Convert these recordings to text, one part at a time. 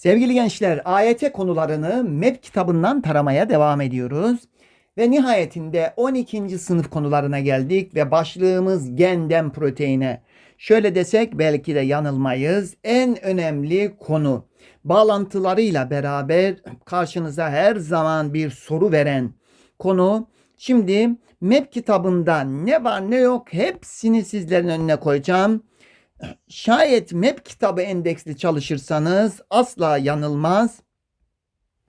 Sevgili gençler, AYT konularını MEP kitabından taramaya devam ediyoruz. Ve nihayetinde 12. sınıf konularına geldik ve başlığımız genden proteine. Şöyle desek belki de yanılmayız. En önemli konu bağlantılarıyla beraber karşınıza her zaman bir soru veren konu. Şimdi MEP kitabında ne var ne yok hepsini sizlerin önüne koyacağım. Şayet MEP kitabı endeksli çalışırsanız asla yanılmaz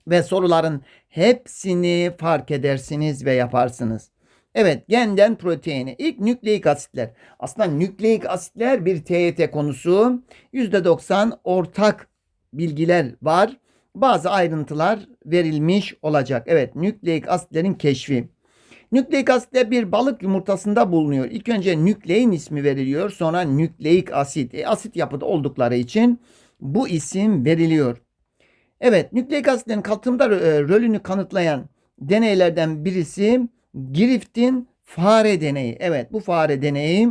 ve soruların hepsini fark edersiniz ve yaparsınız. Evet genden proteini. İlk nükleik asitler. Aslında nükleik asitler bir TYT konusu. %90 ortak bilgiler var. Bazı ayrıntılar verilmiş olacak. Evet nükleik asitlerin keşfi. Nükleik asitler bir balık yumurtasında bulunuyor. İlk önce nüklein ismi veriliyor. Sonra nükleik asit. E, asit yapıda oldukları için bu isim veriliyor. Evet nükleik asitlerin katılımda e, rolünü kanıtlayan deneylerden birisi Griffith'in fare deneyi. Evet bu fare deneyi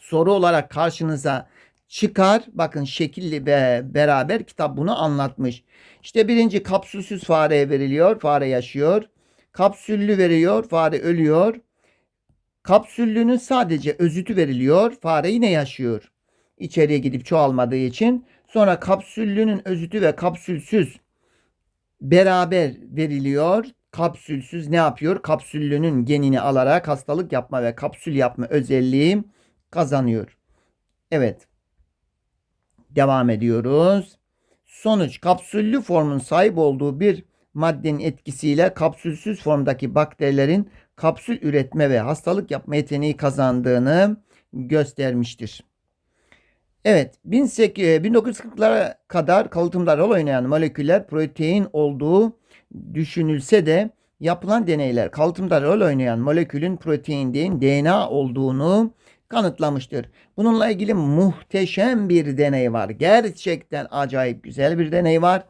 soru olarak karşınıza çıkar. Bakın şekilli ve beraber kitap bunu anlatmış. İşte birinci kapsülsüz fareye veriliyor. Fare yaşıyor. Kapsüllü veriyor. Fare ölüyor. Kapsüllünün sadece özütü veriliyor. Fare yine yaşıyor. İçeriye gidip çoğalmadığı için. Sonra kapsüllünün özütü ve kapsülsüz beraber veriliyor. Kapsülsüz ne yapıyor? Kapsüllünün genini alarak hastalık yapma ve kapsül yapma özelliği kazanıyor. Evet. Devam ediyoruz. Sonuç kapsüllü formun sahip olduğu bir maddenin etkisiyle kapsülsüz formdaki bakterilerin kapsül üretme ve hastalık yapma yeteneği kazandığını göstermiştir. Evet, 1940'lara kadar kalıtımda rol oynayan moleküller protein olduğu düşünülse de yapılan deneyler kalıtımda rol oynayan molekülün protein değil DNA olduğunu kanıtlamıştır. Bununla ilgili muhteşem bir deney var. Gerçekten acayip güzel bir deney var.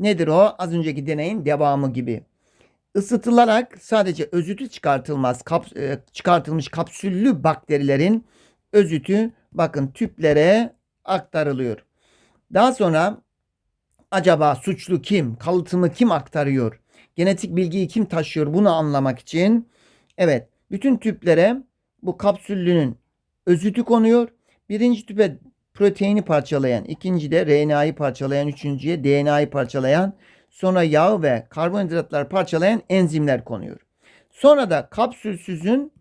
Nedir o? Az önceki deneyin devamı gibi. Isıtılarak sadece özütü çıkartılmaz, kap, e, çıkartılmış kapsüllü bakterilerin özütü bakın tüplere aktarılıyor. Daha sonra acaba suçlu kim? Kalıtımı kim aktarıyor? Genetik bilgiyi kim taşıyor? Bunu anlamak için evet bütün tüplere bu kapsüllünün özütü konuyor. Birinci tüpe proteini parçalayan, ikinci de RNA'yı parçalayan, üçüncüye DNA'yı parçalayan, sonra yağ ve karbonhidratlar parçalayan enzimler konuyor. Sonra da kapsülsüzün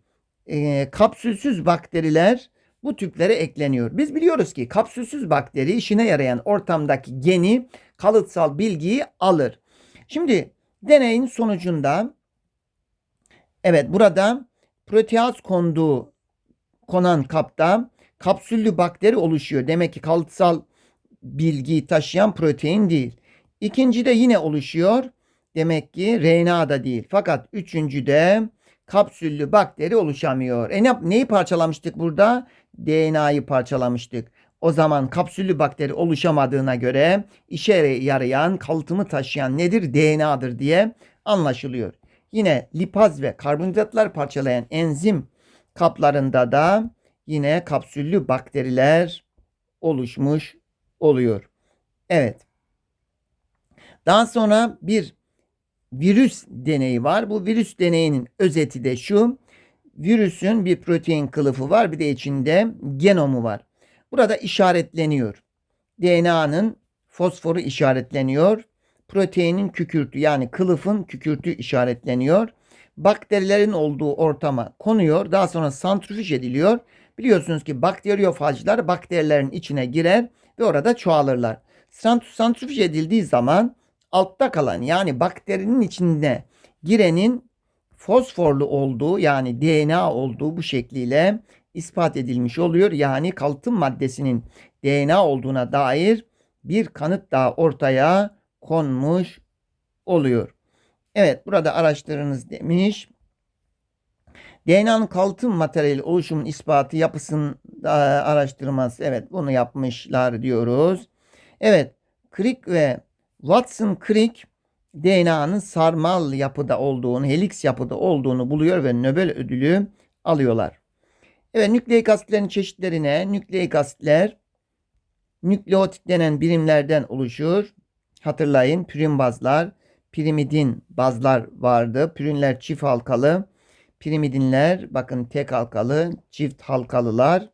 e, kapsülsüz bakteriler bu tüplere ekleniyor. Biz biliyoruz ki kapsülsüz bakteri işine yarayan ortamdaki geni kalıtsal bilgiyi alır. Şimdi deneyin sonucunda evet burada proteaz konduğu konan kapta kapsüllü bakteri oluşuyor. Demek ki kalıtsal bilgiyi taşıyan protein değil. İkinci de yine oluşuyor. Demek ki RNA da değil. Fakat üçüncü de kapsüllü bakteri oluşamıyor. E ne, neyi parçalamıştık burada? DNA'yı parçalamıştık. O zaman kapsüllü bakteri oluşamadığına göre işe yarayan, kalıtımı taşıyan nedir? DNA'dır diye anlaşılıyor. Yine lipaz ve karbonhidratlar parçalayan enzim kaplarında da yine kapsüllü bakteriler oluşmuş oluyor. Evet. Daha sonra bir virüs deneyi var. Bu virüs deneyinin özeti de şu. Virüsün bir protein kılıfı var bir de içinde genomu var. Burada işaretleniyor. DNA'nın fosforu işaretleniyor. Proteinin kükürtü yani kılıfın kükürtü işaretleniyor. Bakterilerin olduğu ortama konuyor. Daha sonra santrifüj ediliyor. Biliyorsunuz ki bakteriyofajlar bakterilerin içine girer ve orada çoğalırlar. Santrifüj edildiği zaman altta kalan yani bakterinin içinde girenin fosforlu olduğu yani DNA olduğu bu şekliyle ispat edilmiş oluyor. Yani kalıtım maddesinin DNA olduğuna dair bir kanıt daha ortaya konmuş oluyor. Evet burada araştırınız demiş. DNA'nın kalıtım materyali oluşumun ispatı yapısının araştırması. Evet bunu yapmışlar diyoruz. Evet Crick ve Watson Crick DNA'nın sarmal yapıda olduğunu, helix yapıda olduğunu buluyor ve Nobel ödülü alıyorlar. Evet nükleik asitlerin çeşitlerine nükleik asitler Nükleotit denen birimlerden oluşur. Hatırlayın pürin bazlar, pirimidin bazlar vardı. Pürinler çift halkalı. Pirimidinler bakın tek halkalı, çift halkalılar.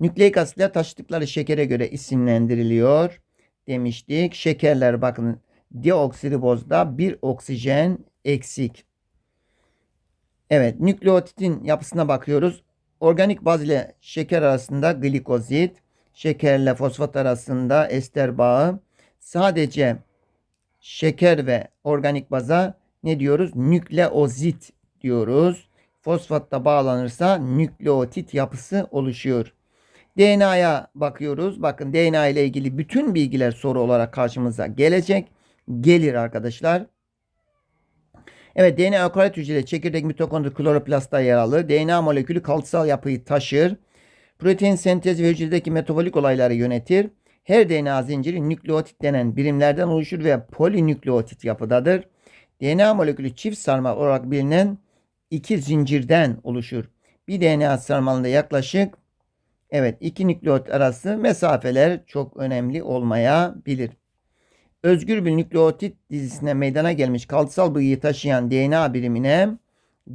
Nükleik asitler taşıdıkları şekere göre isimlendiriliyor demiştik. Şekerler bakın deoksiribozda bir oksijen eksik. Evet nükleotitin yapısına bakıyoruz. Organik baz ile şeker arasında glikozit, şekerle fosfat arasında ester bağı. Sadece şeker ve organik baza ne diyoruz? Nükleozit diyoruz. Fosfatla bağlanırsa nükleotit yapısı oluşuyor. DNA'ya bakıyoruz. Bakın DNA ile ilgili bütün bilgiler soru olarak karşımıza gelecek. Gelir arkadaşlar. Evet DNA ökaryot hücrede çekirdek mitokondri kloroplastta yer alır. DNA molekülü kalsal yapıyı taşır. Protein sentezi ve hücredeki metabolik olayları yönetir. Her DNA zinciri nükleotit denen birimlerden oluşur ve polinükleotit yapıdadır. DNA molekülü çift sarmal olarak bilinen iki zincirden oluşur. Bir DNA sarmalında yaklaşık evet iki nükleot arası mesafeler çok önemli olmayabilir. Özgür bir nükleotit dizisine meydana gelmiş kalsal bıyığı taşıyan DNA birimine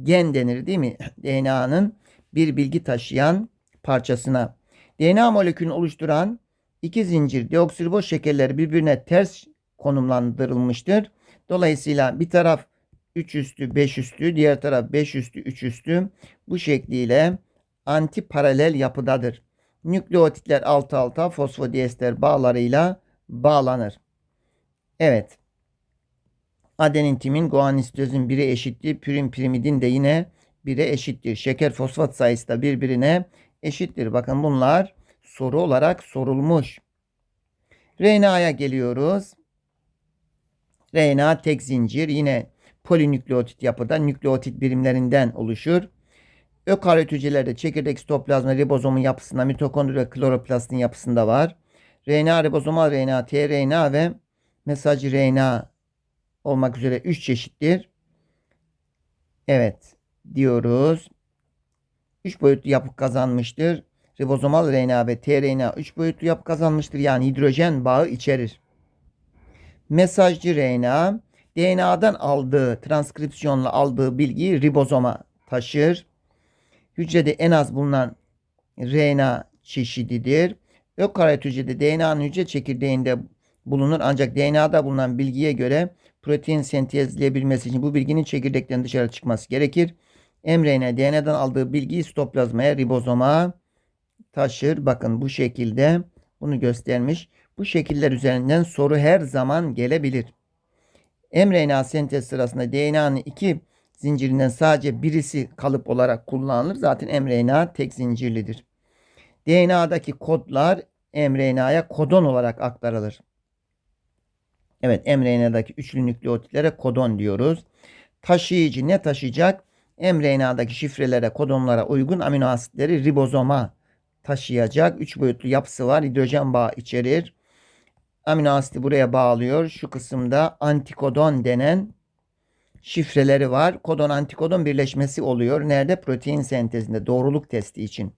gen denir değil mi? DNA'nın bir bilgi taşıyan parçasına. DNA molekülünü oluşturan iki zincir deoksiriboz şekerleri birbirine ters konumlandırılmıştır. Dolayısıyla bir taraf 3 üstü 5 üstü diğer taraf 5 üstü 3 üstü bu şekliyle anti paralel yapıdadır. Nükleotitler alt alta fosfodiester bağlarıyla bağlanır. Evet. Adenin timin guanisitozun biri eşittir. Pürin pirimidin de yine bire eşittir. Şeker fosfat sayısı da birbirine eşittir. Bakın bunlar soru olarak sorulmuş. RNA'ya geliyoruz. RNA tek zincir yine polinükleotit yapıda nükleotit birimlerinden oluşur. Ökaryot hücrelerde çekirdek, sitoplazma, ribozomun yapısında, mitokondri ve kloroplastin yapısında var. RNA, ribozomal RNA, tRNA ve mesaj RNA olmak üzere 3 çeşittir. Evet diyoruz. 3 boyutlu yapı kazanmıştır. Ribozomal RNA ve tRNA 3 boyutlu yapı kazanmıştır. Yani hidrojen bağı içerir. Mesajcı RNA DNA'dan aldığı, transkripsiyonla aldığı bilgiyi ribozoma taşır. Hücrede en az bulunan RNA çeşididir. Ökaryot hücrede DNA'nın hücre çekirdeğinde bulunur ancak DNA'da bulunan bilgiye göre protein sentezleyebilmesi için bu bilginin çekirdekten dışarı çıkması gerekir. mRNA DNA'dan aldığı bilgiyi sitoplazmaya, ribozoma taşır. Bakın bu şekilde bunu göstermiş. Bu şekiller üzerinden soru her zaman gelebilir. mRNA sentez sırasında DNA'nın iki zincirinden sadece birisi kalıp olarak kullanılır. Zaten mRNA tek zincirlidir. DNA'daki kodlar mRNA'ya kodon olarak aktarılır. Evet mRNA'daki üçlü nükleotitlere kodon diyoruz. Taşıyıcı ne taşıyacak? mRNA'daki şifrelere, kodonlara uygun amino asitleri ribozoma taşıyacak. Üç boyutlu yapısı var. Hidrojen bağı içerir. Amino asiti buraya bağlıyor. Şu kısımda antikodon denen şifreleri var. Kodon antikodon birleşmesi oluyor. Nerede? Protein sentezinde doğruluk testi için.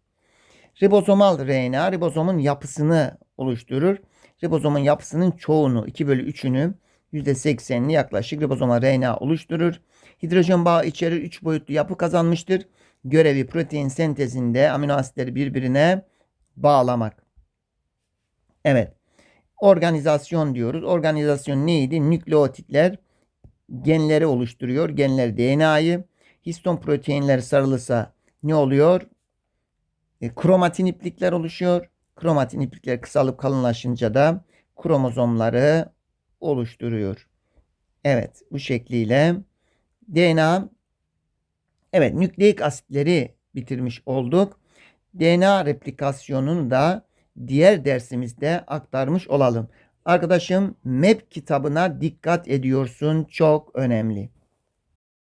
Ribozomal RNA ribozomun yapısını oluşturur. Ribozomun yapısının çoğunu 2 bölü 3'ünü %80'ini yaklaşık ribozomal RNA oluşturur. Hidrojen bağı içerir 3 boyutlu yapı kazanmıştır. Görevi protein sentezinde amino asitleri birbirine bağlamak. Evet. Organizasyon diyoruz. Organizasyon neydi? Nükleotitler genleri oluşturuyor. Genler DNA'yı. Histon proteinleri sarılırsa ne oluyor? E, kromatin iplikler oluşuyor. Kromatin iplikler kısalıp kalınlaşınca da kromozomları oluşturuyor. Evet bu şekliyle DNA evet nükleik asitleri bitirmiş olduk. DNA replikasyonunu da diğer dersimizde aktarmış olalım. Arkadaşım MEP kitabına dikkat ediyorsun. Çok önemli.